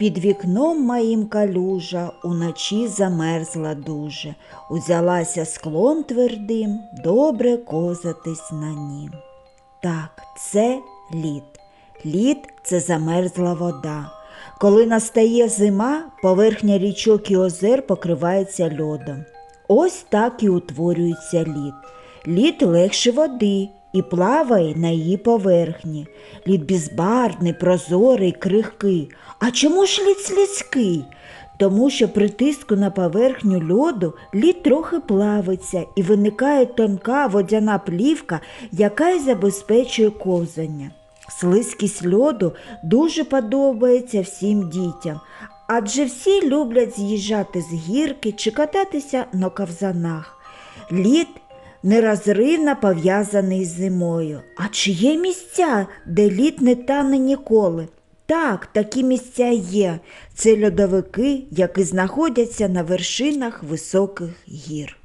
Під вікном моїм калюжа уночі замерзла дуже, узялася склом твердим, добре козатись на нім. Так, це лід. Лід це замерзла вода. Коли настає зима, поверхня річок і озер покривається льодом. Ось так і утворюється лід. Лід легше води і плаває на її поверхні. Лід безбарвний, прозорий, крихкий. А чому ж лід слизький? Тому що при тиску на поверхню льоду лід трохи плавиться і виникає тонка водяна плівка, яка й забезпечує ковзання. Слизькість льоду дуже подобається всім дітям, адже всі люблять з'їжджати з гірки чи кататися на ковзанах. Лід нерозривно пов'язаний з зимою. А чи є місця, де лід не тане ніколи? Так, такі місця є. Це льодовики, які знаходяться на вершинах високих гір.